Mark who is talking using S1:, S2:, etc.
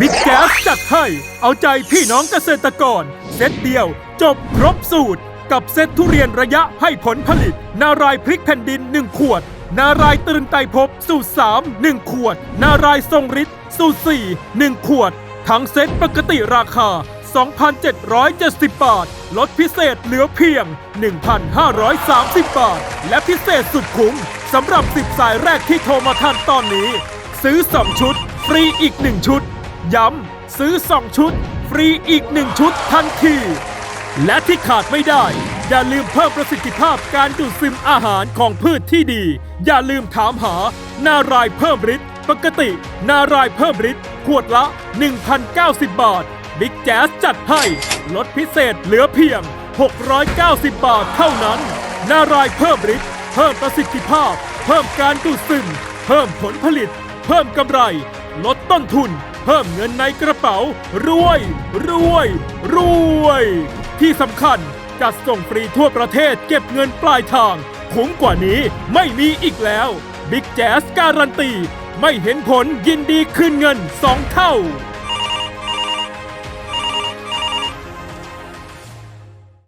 S1: บิ๊กแก๊สจัดให้เอาใจพี่น้องเกษตรกร เซตเดียว จบครบสูตร กับเซตทุเรียนระยะให้ผลผลิต นารายพริกแผ่นดิน 1 ขวด นารายตื่นไตรภพสูตร 3 1 ขวด นารายทรงฤทธิ์สูตร 4 1 ขวด ทั้งเซตปกติราคา 2,770 บาท ลดพิเศษเหลือเพียง 1,530 บาท และพิเศษสุดคุ้มสำหรับ 10 สายแรกที่โทรมาทันตอนนี้ ซื้อ 2 ชุด ฟรีอีก 1 ชุด ย้ำซื้อ 2 ชุด ฟรีอีก 1 ชุดทันที และที่ขาดไม่ได้ อย่าลืมเพิ่มประสิทธิภาพการดูดซึมอาหารของพืชที่ดี อย่าลืมถามหานารายเพิ่มฤทธิ์ปกติ นารายเพิ่มฤทธิ์ขวดละ 1,090 บาท บิ๊กแจ๊สจัดให้ลดพิเศษเหลือเพียง 690 บาทเท่านั้น นารายเพิ่มฤทธิ์เพิ่มประสิทธิภาพ เพิ่มการดูดซึม เพิ่มผลผลิต เพิ่มกำไร ลดต้นทุน เพิ่มเงินในกระเป๋า รวย รวย รวย ที่สำคัญจัดส่งฟรีทั่วประเทศเก็บเงินปลายทางคุ้มกว่านี้ไม่มีอีกแล้วบิ๊กแจ๊สการันตี ไม่เห็นผลยินดีคืนเงิน 2 เท่า